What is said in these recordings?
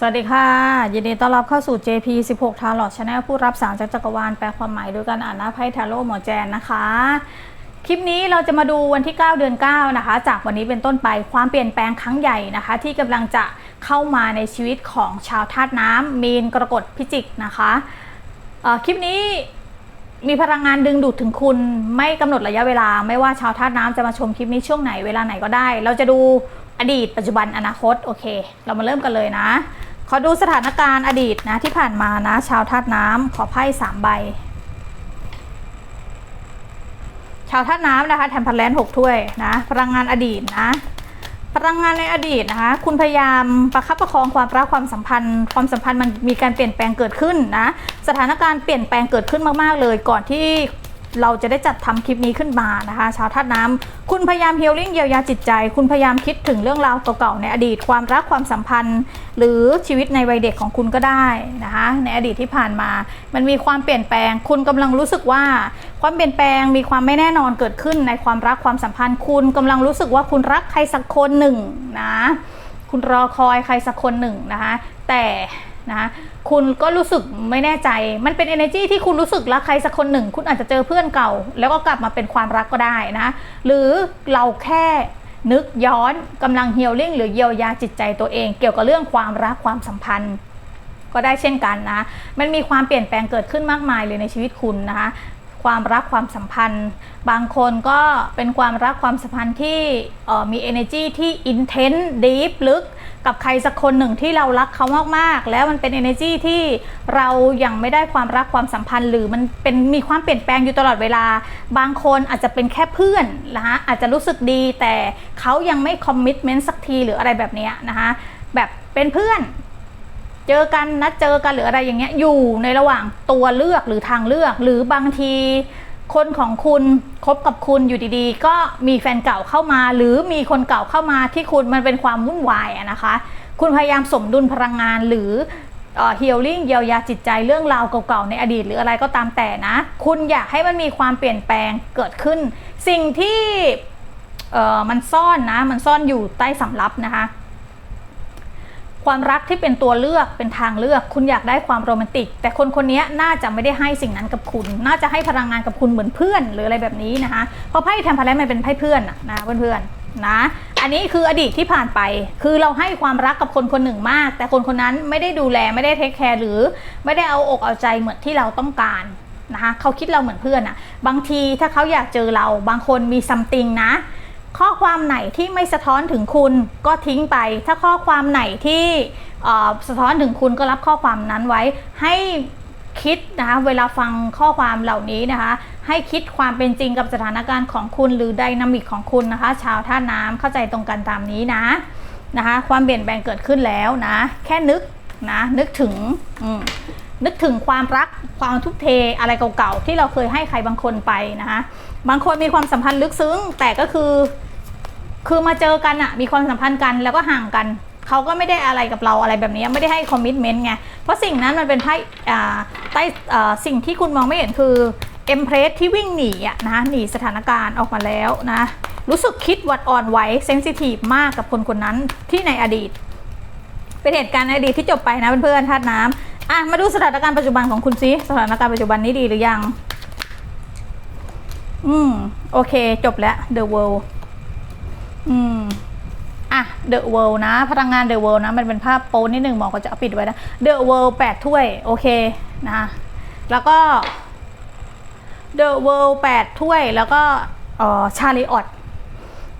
สวัสดีค่ะ ยินดีต้อนรับเข้าสู่ JP 16 t a r o t Channel ผู้รับสารจากจักรวาลแปลความหมายโดยการอ่านหน้าไพ่ทาโร่หมอแจนนะคะ คลิปนี้เราจะมาดูวันที่ 9 เดือน 9 นะคะ จากวันนี้เป็นต้นไปความเปลี่ยนแปลงครั้งใหญ่นะคะ ที่กำลังจะเข้ามาในชีวิตของชาวธาตุน้ำมีนกรกฎพิจิกนะคะคลิปนี้มีพลังงานดึงดูดถึงคุณไม่กำหนดระยะเวลา ไม่ว่าชาวธาตุน้ำจะมาชมคลิปนี้ช่วงไหนเวลาไหนก็ได้ เราจะดูอดีตปัจจุบันอนาคตโอเค เรามาเริ่มกันเลยนะ ขอดูสถานการณ์อดีตนะที่ผ่านมานะ ชาวธาตุน้ำขอไพ่สามใบ ชาวธาตุน้ำนะคะแทมเพลนหกถ้วยนะพลังงานอดีตนะพลังงานในอดีตนะคะ คุณพยายามประคับประคองความรักความสัมพันธ์ ความสัมพันธ์มันมีการเปลี่ยนแปลงเกิดขึ้นนะ สถานการณ์เปลี่ยนแปลงเกิดขึ้นมากๆเลย ก่อนที่ เราจะได้จัดทำคลิปนี้ขึ้นมานะคะ ชาวธาตุน้ำคุณพยายามเฮลลิ่งเยียวยาจิตใจ คุณพยายามคิดถึงเรื่องราวเก่าๆในอดีตความรักความสัมพันธ์ หรือชีวิตในวัยเด็กของคุณก็ได้นะคะ ในอดีตที่ผ่านมา มันมีความเปลี่ยนแปลง คุณกำลังรู้สึกว่า ความเปลี่ยนแปลงมีความไม่แน่นอนเกิดขึ้นในความรักความสัมพันธ์ คุณกำลังรู้สึกว่าคุณรักใครสักคนหนึ่งนะ คุณรอคอยใครสักคนหนึ่งนะคะ แต่ นะคุณก็รู้สึกไม่แน่ใจ มันเป็น energy ที่คุณรู้สึกรักใครสักคนหนึ่ง คุณอาจจะเจอเพื่อนเก่า แล้วก็กลับมาเป็นความรักก็ได้นะ หรือเราแค่นึกย้อนกำลังเฮียลลิ่งหรือเยียวยาจิตใจตัวเอง เกี่ยวกับเรื่องความรักความสัมพันธ์ ก็ได้เช่นกันนะ มันมีความเปลี่ยนแปลงเกิดขึ้นมากมายเลยในชีวิตคุณนะคะความรักความสัมพันธ์ บางคนก็เป็นความรักความสัมพันธ์ที่ออมี energy ที่ intense deep ลึก กับใครสักคนหนึ่งที่เรารักเขามากๆ แล้วมันเป็น energy ที่เรายัางไม่ได้ความรักความสัมพันธ์ หรือมันเป็นมีความเปลี่ยนแปลงอยู่ตลอดเวลา บางคนอาจจะเป็นแค่เพื่อนนะคะอาจจะรู้สึกดีแต่เขายังไม่คอมมิ t เมนต์สักทีหรืออะไรแบบเนี้ยนะคะแบบเป็นเพื่อนเจอกันนัดเจอกันหรืออะไรอย่างเงี้ยอยู่ในระหว่างตัวเลือกหรือทางเลือก หรือบางที คนของคุณคบกับคุณอยู่ดีๆ ก็มีแฟนเก่าเข้ามา หรือมีคนเก่าเข้ามาที่คุณมันเป็นความวุ่นวายอะนะคะ คุณพยายามสมดุลพลังงานหรือเฮีลลิ่งเยียวยาจิตใจเรื่องราวเก่าๆในอดีตหรืออะไรก็ตามแต่นะ คุณอยากให้มันมีความเปลี่ยนแปลงเกิดขึ้น สิ่งที่มันซ่อนนะ มันซ่อนอยู่ใต้สำรับนะคะ ความรักที่เป็นตัวเลือกเป็นทางเลือก คุณอยากได้ความโรแมนติก แต่คนคนนี้น่าจะไม่ได้ให้สิ่งนั้นกับคุณ น่าจะให้พลังงานกับคุณเหมือนเพื่อน หรืออะไรแบบนี้นะคะเพราะไพ่แทมพาเลนมันเป็นไพ่เพื่อนนะเพื่อนๆนะอันนี้คืออดีตที่ผ่านไป คือเราให้ความรักกับคนคนหนึ่งมาก แต่คนคนนั้นไม่ได้ดูแลไม่ได้เทคแคร์หรือไม่ได้เอาอกเอาใจเหมือนที่เราต้องการนะคะเขาคิดเราเหมือนเพื่อนอะบางทีถ้าเขาอยากเจอเราบางคนมีซัมติงนะ ข้อความไหนที่ไม่สะท้อนถึงคุณก็ทิ้งไป ถ้าข้อความไหนที่สะท้อนถึงคุณก็รับข้อความนั้นไว้ ให้คิดนะคะเวลาฟังข้อความเหล่านี้นะคะ ให้คิดความเป็นจริงกับสถานการณ์ของคุณหรือไดนามิกของคุณนะคะ ชาวท่าน้ำเข้าใจตรงกันตามนี้นะนะคะ ความเปลี่ยนแปลงเกิดขึ้นแล้วนะ แค่นึกนะนึกถึงอื นึกถึงความรักความทุกเทอะไรเก่าๆที่เราเคยให้ใครบางคนไปนะคะบางคนมีความสัมพันธ์ลึกซึ้ง แต่ก็คือ คือมาเจอกันอะมีความสัมพันธ์กันแล้วก็ห่างกันเขาก็ไม่ได้อะไรกับเราอะไรแบบนี้ไม่ได้ให้คอมมิชเมนต์ไงเพราะสิ่งนั้นมันเป็นไพ่อ่าใต้อ่าสิ่งที่คุณมองไม่เห็นคือเอ็มเพรสที่วิ่งหนีอะนะหนีสถานการณ์ออกมาแล้วนะรู้สึกคิดวัดอ่อนไหวเซนซิทีฟมากกับคนคนนั้นที่ในอดีต เป็นเหตุการณ์ในอดีตที่จบไปนะเพื่อนๆธาตุน้ำ อะมาดูสถานการณ์ปัจจุบันของคุณซิสถานการณ์ปัจจุบันนี้ดีหรือยัง อืม โอเค จบแล้ว The World อืมอะ The World นะ พลังงาน The World นะ มันเป็นภาพโป้นิดหนึ่งหมอก็จะปิดไว้นะ The World แปดถ้วย โอเค นะ แล้วก็ The World แปดถ้วย แล้วก็อ่อชาลีออต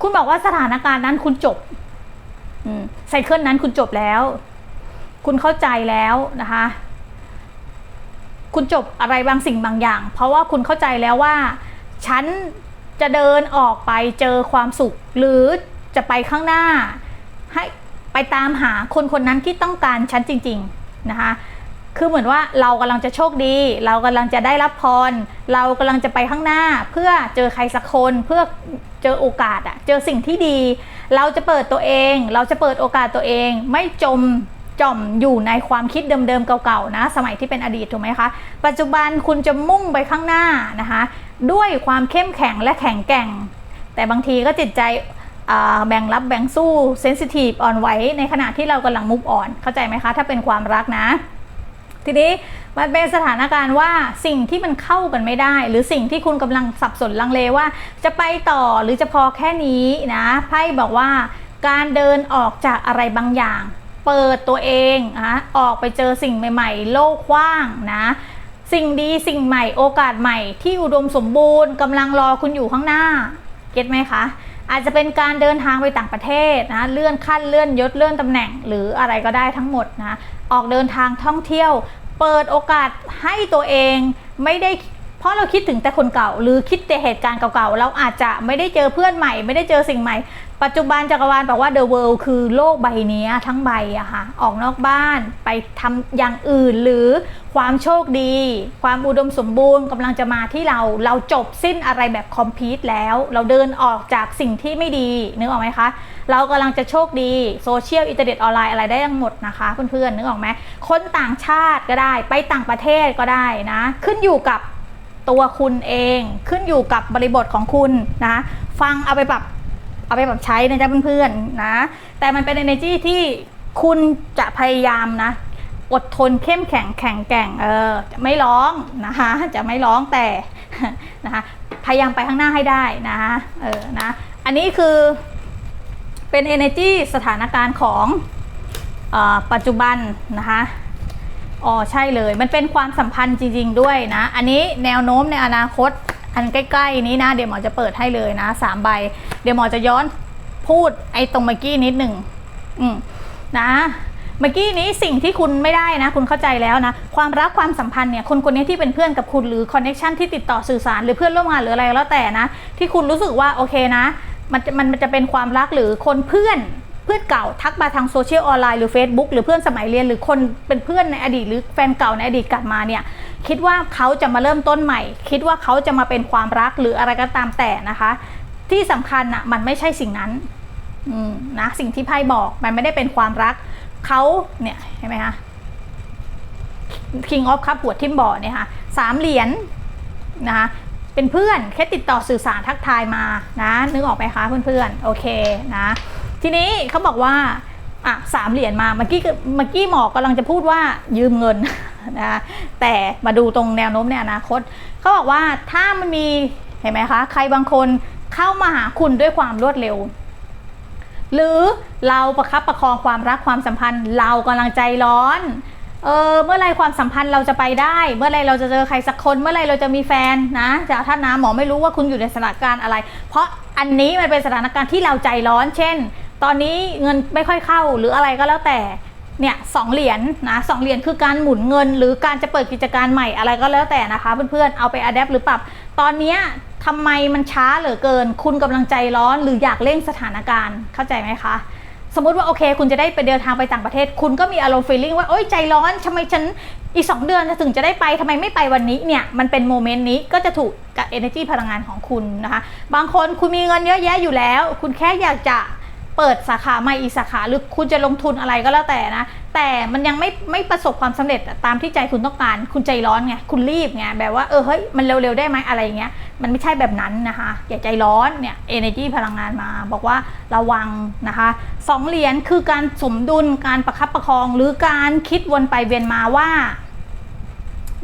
คุณบอกว่าสถานการณ์นั้นคุณจบ อืมไซเคิลนั้นคุณจบแล้ว คุณเข้าใจแล้วนะคะ คุณจบอะไรบางสิ่งบางอย่าง เพราะว่าคุณเข้าใจแล้วว่า ฉันจะเดินออกไปเจอความสุข หรือจะไปข้างหน้า ให้ไปตามหาคนคนนั้นที่ต้องการฉันจริง ๆ นะคะคือเหมือนว่าเรากำลังจะโชคดี เรากำลังจะได้รับพร เรากำลังจะไปข้างหน้า เพื่อเจอใครสักคนเพื่อเจอโอกาสอะเจอสิ่งที่ดี เราจะเปิดตัวเอง เราจะเปิดโอกาสตัวเอง ไม่จม จ่อมอยู่ในความคิดเดิมๆเก่าๆนะ สมัยที่เป็นอดีตถูกไหมคะ ปัจจุบันคุณจะมุ่งไปข้างหน้านะคะ ด้วยความเข้มแข็งและแข็งแกร่ง แต่บางทีก็จิตใจแบ่งรับแบ่งสู้เซนซิทีฟอ่อนไหวในขณะที่เรากำลังมุกอ่อน เข้าใจไหมคะ ถ้าเป็นความรักนะ ทีนี้มันเป็นสถานการณ์ว่าสิ่งที่มันเข้ากันไม่ได้ หรือสิ่งที่คุณกำลังสับสนลังเลว่า จะไปต่อหรือจะพอแค่นี้นะไพ่บอกว่าการเดินออกจากอะไรบางอย่าง เปิดตัวเองนะออกไปเจอสิ่งใหม่ ๆ โลกกว้างนะสิ่งดีสิ่งใหม่โอกาสใหม่ที่อุดมสมบูรณ์กำลังรอคุณอยู่ข้างหน้า เก็ตไหมคะ อาจจะเป็นการเดินทางไปต่างประเทศนะเลื่อนขั้นเลื่อนยศเลื่อนตำแหน่ง หรืออะไรก็ได้ทั้งหมดนะออกเดินทางท่องเที่ยว เปิดโอกาสให้ตัวเองไม่ได้เพราะเราคิดถึงแต่คนเก่า หรือคิดแต่เหตุการณ์เก่าๆเราอาจจะไม่ได้เจอเพื่อนใหม่ ไม่ได้เจอสิ่งใหม่ ปัจจุบันจักรวาลบอกว่า the world คือโลกใบนี้ทั้งใบอะค่ะ ออกนอกบ้านไปทำอย่างอื่นหรือความโชคดี ความอุดมสมบูรณ์กำลังจะมาที่เรา เราจบสิ้นอะไรแบบคอมพลีทแล้ว เราเดินออกจากสิ่งที่ไม่ดีนึกออกไหมคะ เรากำลังจะโชคดีโซเชียลอินเทอร์เน็ตออนไลน์อะไรได้ทั้งหมดนะคะเพื่อนๆนึกออกไหมคนต่างชาติก็ได้ ไปต่างประเทศก็ได้นะ ขึ้นอยู่กับตัวคุณเอง ขึ้นอยู่กับบริบทของคุณนะ ฟังเอาไปปรับ เอาไปปรับใช้นะจ๊ะเพื่อนๆนะ แต่มันเป็น energy ที่คุณจะพยายามนะ อดทนเข้มแข็งแข็งแกร่งเออจะไม่ร้องนะคะ จะไม่ร้องแต่นะคะพยายามไปข้างหน้าให้ได้นะเออนะ อันนี้คือเป็น energy สถานการณ์ของออปัจจุบันนะคะอ๋อใช่เลย มันเป็นความสัมพันธ์จริง ๆ ด้วยนะ อันนี้แนวโน้มในอนาคต อันใกล้ๆนี้นะ เดี๋ยวหมอจะเปิดให้เลยนะสามใบ เดี๋ยวหมอจะย้อนพูดไอ้ตรงเมื่อกี้นิดหนึ่งอืมนะเมื่อกี้นี้สิ่งที่คุณไม่ได้นะ คุณเข้าใจแล้วนะ ความรักความสัมพันธ์เนี่ยคนคนนี้ที่เป็นเพื่อนกับคุณหรือคอนเน็ชันที่ติดต่อสื่อสารหรือเพื่อนร่วมงานหรืออะไรแล้วแต่นะ ที่คุณรู้สึกว่าโอเคนะ มันจะมันมันจะเป็นความรักหรือคนเพื่อนเพื่อนเก่าทักมาทางโซเชียลออนไลน์หรือ Facebook หรือเพื่อนสมัยเรียนหรือคนเป็นเพื่อนในอดีตหรือแฟนเก่าในอดีตกลับมาเนี่ย คิดว่าเขาจะมาเริ่มต้นใหม่ คิดว่าเขาจะมาเป็นความรักหรืออะไรก็ตามแต่นะคะ ที่สำคัญนะมันไม่ใช่สิ่งนั้นนะสิ่งที่ไพ่บอกมันไม่ได้เป็นความรักเขาเนี่ยเห็นไหมคะ King of Cup ปวดทิมบอร์เนี่ยค่ะสามเหรียญนะคะเป็นเพื่อนแค่ติดต่อสื่อสารทักทายมานะนึกออกไหมคะเพื่อนๆโอเคนะทีนี้เขาบอกว่าอะสามเหรียญมาเมื่อกี้เมื่อกี้หมอกำลังจะพูดว่ายืมเงิน นะแต่มาดูตรงแนวโน้มในอนาคตเขาบอกว่าถ้ามันมีเห็นไหมคะ ใครบางคนเข้ามาหาคุณด้วยความรวดเร็ว หรือเราประคับประคองความรักความสัมพันธ์ เรากำลังใจร้อนเออเมื่อไรความสัมพันธ์เราจะไปได้ เมื่อไรเราจะเจอใครสักคน เมื่อไรเราจะมีแฟนนะจากท่านน้ำหมอไม่รู้ว่าคุณอยู่ในสถานการณ์อะไร เพราะอันนี้มันเป็นสถานการณ์ที่เราใจร้อน เช่น ตอนนี้เงินไม่ค่อยเข้าหรืออะไรก็แล้วแต่ เนี่ยสองเหรียญนะสองเหรียญคือการหมุนเงิน หรือการจะเปิดกิจการใหม่อะไรก็แล้วแต่นะคะเพื่อนๆเอาไปอัดแอปหรือปรับ ตอนเนี้ทำไมมันช้าเหลือเกิน คุณกำลังใจร้อนหรืออยากเร่งสถานการณ์เข้าใจไหมคะสมมติว่าโอเค คุณจะได้ไปเดินทางไปต่างประเทศ คุณก็มีอารมณ์ฟีลลิ่งว่าโอ๊ยใจร้อนทำไมฉันอีก 2 เดือนถึงจะได้ไปทำไมไม่ไปวันนี้เนี่ยมันเป็นโมเมนต์นี้ก็จะถูกกับ energy พลังงานของคุณนะคะ บางคนคุณมีเงินเยอะแยะอยู่แล้ว คุณแค่อยากจะ เปิดสาขาใหม่อีกสาขาหรือคุณจะลงทุนอะไรก็แล้วแต่นะ แต่มันยังไม่ไม่ประสบความสำเร็จตามที่ใจคุณต้องการ คุณใจร้อนไงคุณรีบไงแบบว่าเออเฮ้ยมันเร็วๆได้ไหมอะไรเงี้ยมันไม่ใช่แบบนั้นนะคะ อย่าใจร้อนเนี่ย energy พลังงานมา บอกว่าระวังนะคะสองเหรียญคือการสมดุลการประคับประคอง หรือการคิดวนไปเวียนมาว่า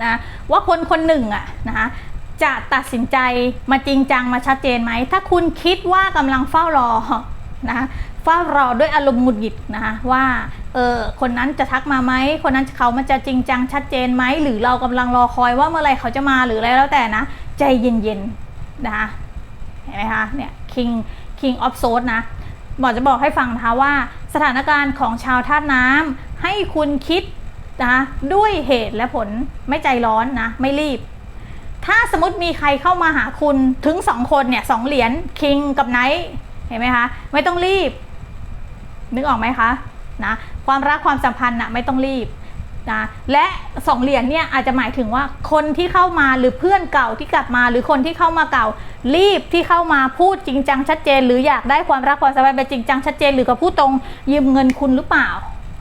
นะว่าคนคนหนึ่งอะนะคะจะตัดสินใจมาจริงจังมาชัดเจนไหม ถ้าคุณคิดว่ากำลังเฝ้ารอ นะคะเฝ้ารอด้วยอารมณ์หงุดหงิดนะคะว่าเออคนนั้นจะทักมาไหมคนนั้นเขามันจะจริงจังชัดเจนไหมหรือเรากำลังรอคอยว่าเมื่อไหรเขาจะมาหรืออะไรแล้วแต่นะ ใจเย็นๆนะคะเห็นไหมคะเนี่ย king king of s w o r d นะหมอจะบอกให้ฟังนะคะว่าสถานการณ์ของชาวธาตุน้ำให้คุณคิดนะด้วยเหตุและผลไม่ใจร้อนนะไม่รีบ ถ้าสมมติมีใครเข้ามาหาคุณถึงสองคนเนี่ยสองเหรียญคิงกับไนท์ เห็นไหมคะไม่ต้องรีบ นึกออกไหมคะนะความรักความสัมพันธ์นะไม่ต้องรีบนะและสองเหรียญเนี่ยอาจจะหมายถึงว่าคนที่เข้ามาหรือเพื่อนเก่าที่กลับมา หรือคนที่เข้ามาเก่า รีบที่เข้ามาพูดจริงจังชัดเจน หรืออยากได้ความรักความสบายแบบจริงจังชัดเจน หรือกับพูดตรงยืมเงินคุณหรือเปล่า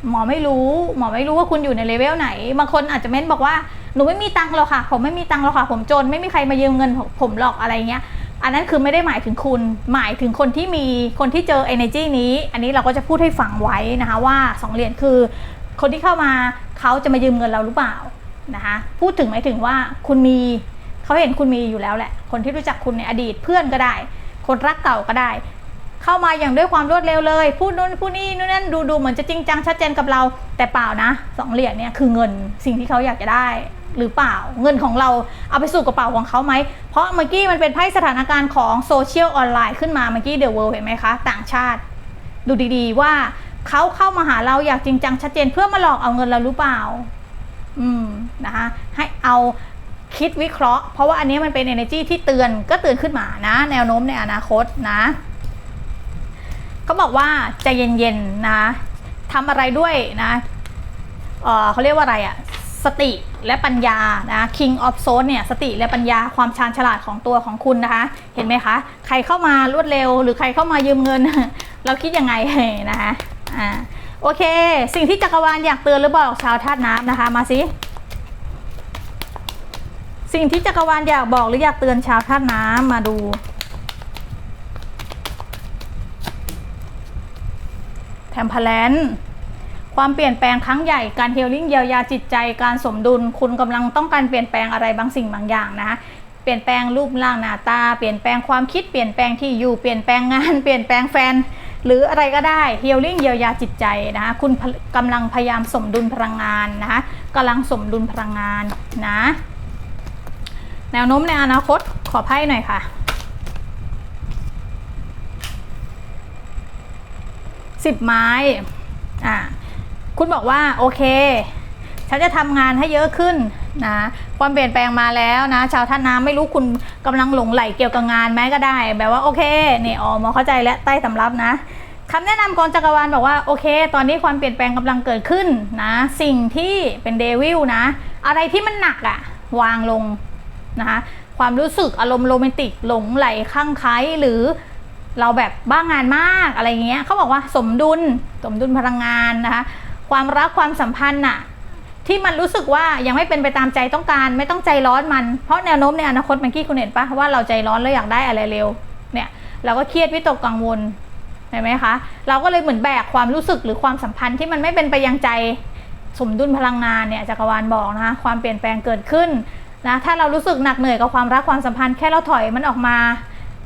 หมอไม่รู้ หมอไม่รู้ว่าคุณอยู่ในเลเวลไหนบางคนอาจจะเม้นบอกว่าหนูไม่มีตังค์หรอกค่ะ ผมไม่มีตังค์หรอกค่ะ ผมจนไม่มีใครมายืมเงินผมหรอกอะไรเงี้ย อันนั้นคือไม่ได้หมายถึงคุณ หมายถึงคนที่มีคนที่เจอ energy นี้ อันนี้เราก็จะพูดให้ฟังไว้นะคะว่าสองเหรียญคือ คนที่เข้ามาเขาจะมายืมเงินเราหรือเปล่านะคะพูดถึงหมายถึงว่าคุณมีเขาเห็นคุณมีอยู่แล้วแหละ คนที่รู้จักคุณในอดีตเพื่อนก็ได้ คนรักเก่าก็ได้ เข้ามาอย่างด้วยความรวดเร็วเลย พูดนู่นพูดนี่นู่นนั่นดูดูเหมือนจะจริงจังชัดเจนกับเรา แต่เปล่านะสองเหรียญเนี่ยคือเงินสิ่งที่เขาอยากจะได้หรือเปล่าเงินของเราเอาไปสู่กระเป๋าของเขาไหม เพราะเมื่อกี้มันเป็นไพ่สถานการณ์ของโซเชียลออนไลน์ขึ้นมาเมื่อกี้เดอะเวิลด์เห็นไหมคะ ต่างชาติ ดูดีๆว่าเขาเข้ามาหาเราอยากจริงจังชัดเจนเพื่อมาหลอกเอาเงินเราหรือเปล่า อืมนะคะให้เอาคิดวิเคราะห์ เพราะว่าอันนี้มันเป็น energy ที่เตือนก็เตือนขึ้นมานะ แนวโน้มในอนาคตนะ เขาบอกว่าใจเย็นๆนะทำอะไรด้วยนะเเขาเรียกว่าอะไรอะสติและปัญญานะ King of s o u l เนี่ยสติและปัญญาความชาญฉลาดของตัวของคุณนะคะ เห็นไหมคะ ใครเข้ามารวดเร็ว หรือใครเข้ามายืมเงิน เราคิดยังไงนะคะอ่าโอเค สิ่งที่จักรวาลอยากเตือนหรือบอกชาวธาตุน้ำนะคะ มาสิสิ่งที่จักรวาลอยากบอกหรืออยากเตือนชาวธาตุน้ำมาดู แท มเพลนความเปลี่ยนแปลงครั้งใหญ่การเฮลลิ่งเยียวยาจิตใจการสมดุล คุณกำลังต้องการเปลี่ยนแปลงอะไรบางสิ่งบางอย่างนะคะเปลี่ยนแปลงรูปร่างหน้าตา เปลี่ยนแปลงความคิดเปลี่ยนแปลงที่อยู่เปลี่ยนแปลงงานเปลี่ยนแปลงแฟน หรืออะไรก็ได้เฮลลิ่งเยียวยาจิตใจนะคะคุณกำลังพยายามสมดุลพลังงานนะคะกำลังสมดุลพลังงานนะแนวโน้มในอนาคตขอไพ่หน่อยค่ะ สิบไม้อ่าคุณบอกว่าโอเค ฉันจะทำงานให้เยอะขึ้นนะความเปลี่ยนแปลงมาแล้วนะ ชาวท่าน้ำไม่รู้คุณกำลังหลงไหลเกี่ยวกับงานไหมก็ได้ แบบว่าโอเคนี่อ๋อหมอเข้าใจแล้วใต้สำรับนะคำแนะนำกองจักรวาลบอกว่าโอเค ตอนนี้ความเปลี่ยนแปลงกำลังเกิดขึ้นนะ สิ่งที่เป็นเดวิลนะ อะไรที่มันหนักอะวางลงนะคะความรู้สึกอารมณ์โรแมนติกหลงไหลข้างไคล้หรือ เราแบบบ้างงานมากอะไรเงี้ยเขาบอกว่าสมดุลสมดุลพลังงานนะคะความรักความสัมพันธ์น่ะที่มันรู้สึกว่ายังไม่เป็นไปตามใจต้องการ ไม่ต้องใจร้อนมันเพราะแนวโน้มในอนาคตเมื่อกี้คุณเห็นปะว่าเราใจร้อนแล้วอยากได้อะไรเร็วเนี่ยเราก็เครียดวิตกกังวลเห็นไหมคะเราก็เลยเหมือนแบกความรู้สึกหรือความสัมพันธ์ที่มันไม่เป็นไปยังใจสมดุลพลังงานเนี่ยจักรวาลบอกนะคะความเปลี่ยนแปลงเกิดขึ้นนะถ้าเรารู้สึกหนักเหนื่อยกับความรักความสัมพันธ์แค่เราถอยมันออกมา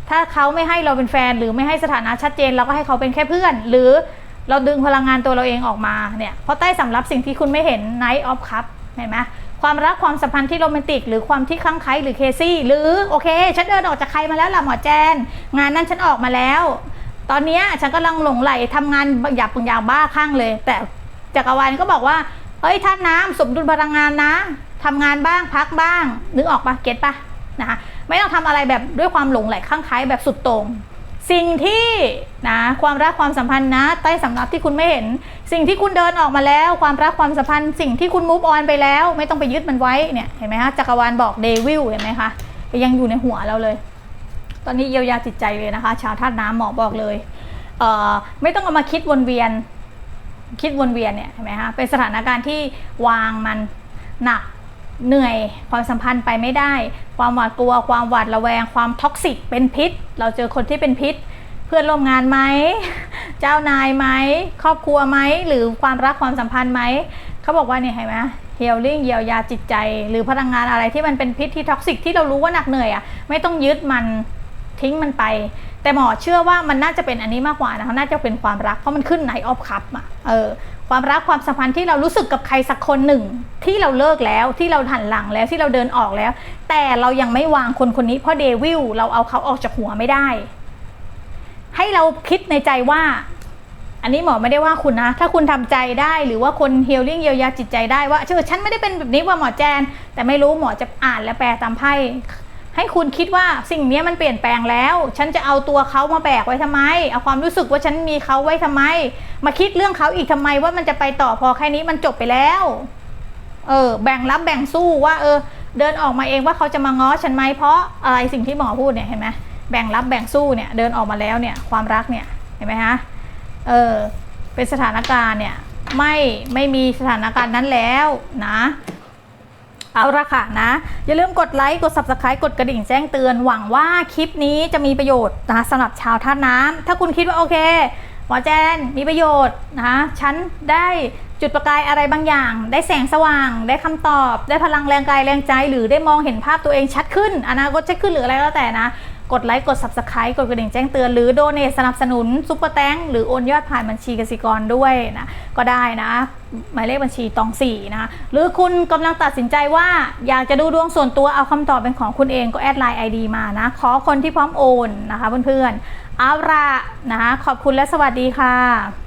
ถ้าเขาไม่ให้เราเป็นแฟน หรือไม่ให้สถานะชัดเจน เราก็ให้เขาเป็นแค่เพื่อน หรือเราดึงพลังงานตัวเราเองออกมาเนี่ยเพราะใต้สำรับสิ่งที่คุณไม่เห็น Night of Cup เห็นไหมความรักความสัมพันธ์ที่โรแมนติก หรือความที่คลั่งไคล้หรือเคซี่ หรือโอเค ฉันเดินออกจากใครมาแล้วล่ะหมอแจน งานนั้นฉันออกมาแล้ว ตอนนี้ฉันกำลังหลงไหลทำงานหยาบปึงยางบ้าข้างเลย แต่จักรวาลก็บอกว่าเฮ้ยท่านน้ำสมดุลพลังงานนะทำงานบ้างพักบ้าง นึกออกปะเก็ตปะ นะคะไม่ต้องทำอะไรแบบด้วยความหลงไหลข้างไคล้แบบสุดโต่งสิ่งที่นะความรักความสัมพันธ์นะใต้สำรับที่คุณไม่เห็น สิ่งที่คุณเดินออกมาแล้ว ความรักความสัมพันธ์ สิ่งที่คุณมูฟออนไปแล้ว ไม่ต้องไปยึดมันไว้เนี่ยเห็นไหมคะจักรวาลบอกเดวิลเห็นไหมคะยังอยู่ในหัวเราเลย ตอนนี้เยียวยาจิตใจเลยนะคะ ชาวธาตุน้ำหมอบอกเลยเออไม่ต้องเอามาคิดวนเวียน คิดวนเวียนเนี่ยเห็นไหมคะเป็นสถานการณ์ที่วางมันหนัก เหนื่อยความสัมพันธ์ไปไม่ได้ ความหวาดกลัว ความหวาดระแวง ความท็อกซิกเป็นพิษ เราเจอคนที่เป็นพิษ เพื่อนร่วมงานไหม เจ้านายไหม ครอบครัวไหม หรือความรักความสัมพันธ์ไหม เขาบอกว่าเนี่ยเห็นไหมเฮลลิ่งเยียวยาจิตใจ หรือพลังงานอะไรที่มันเป็นพิษที่ท็อกซิกที่เรารู้ว่าหนักเหนื่อยอะไม่ต้องยึดมันทิ้งมันไป แต่หมอเชื่อว่ามันน่าจะเป็นอันนี้มากกว่านะคะน่าจะเป็นความรักเพราะมันขึ้นในออฟคัพอะเออ ความรักความสัมพันธ์ที่เรารู้สึกกับใครสักคนหนึ่ง ที่เราเลิกแล้วที่เราหันหลังแล้วที่เราเดินออกแล้ว แต่เรายังไม่วางคนคนนี้เพราะเดวิลเราเอาเขาออกจากหัวไม่ได้ ให้เราคิดในใจว่า อันนี้หมอไม่ได้ว่าคุณนะ ถ้าคุณทำใจได้หรือว่าคนเฮลลิ่งเยียวยาจิตใจได้ว่าเชื่อฉันไม่ได้เป็นแบบนี้ว่าหมอแจน แต่ไม่รู้หมอจะอ่านและแปลตามไพ่ ให้คุณคิดว่าสิ่งนี้มันเปลี่ยนแปลงแล้ว ฉันจะเอาตัวเขามาแบกไว้ทำไม เอาความรู้สึกว่าฉันมีเขาไว้ทำไม มาคิดเรื่องเขาอีกทำไมว่ามันจะไปต่อพอแค่นี้มันจบไปแล้ว เออ แบ่งรับแบ่งสู้ว่าเออ เดินออกมาเองว่าเขาจะมาง้อฉันไหมเพราะอะไรสิ่งที่หมอพูดเนี่ยเห็นไหมแบ่งรับแบ่งสู้เนี่ยเดินออกมาแล้วเนี่ยความรักเนี่ยเห็นไหมฮะเออเป็นสถานการณ์เนี่ยไม่ไม่มีสถานการณ์นั้นแล้วนะ เอาละค่ะนะ อย่าลืมกดไลค์กด subscribe กดกระดิ่งแจ้งเตือนหวังว่าคลิปนี้จะมีประโยชน์นะสำหรับชาวท่าน้ำถ้าคุณคิดว่าโอเคหมอแจนมีประโยชน์นะฉันได้จุดประกายอะไรบางอย่าง ได้แสงสว่าง ได้คำตอบ ได้พลังแรงกายแรงใจ หรือได้มองเห็นภาพตัวเองชัดขึ้น อนาคตชัดขึ้นหรืออะไรก็แล้วแต่นะ กดไลค์กด subscribe กดกระดิ่งแจ้งเตือนหรือโดเนทสนับสนุนซุปเปอร์แตงหรือโอนยอดผ่านบัญชีกสิกรด้วยนะก็ได้นะ หมายเลขบัญชีตองสี่นะหรือคุณกำลังตัดสินใจว่าอยากจะดูดวงส่วนตัวเอาคำตอบเป็นของคุณเองก็แอดไลน์ไอดีมานะขอคนที่พร้อมโอนนะคะเพื่อนๆเอาละนะคะขอบคุณและสวัสดีค่ะ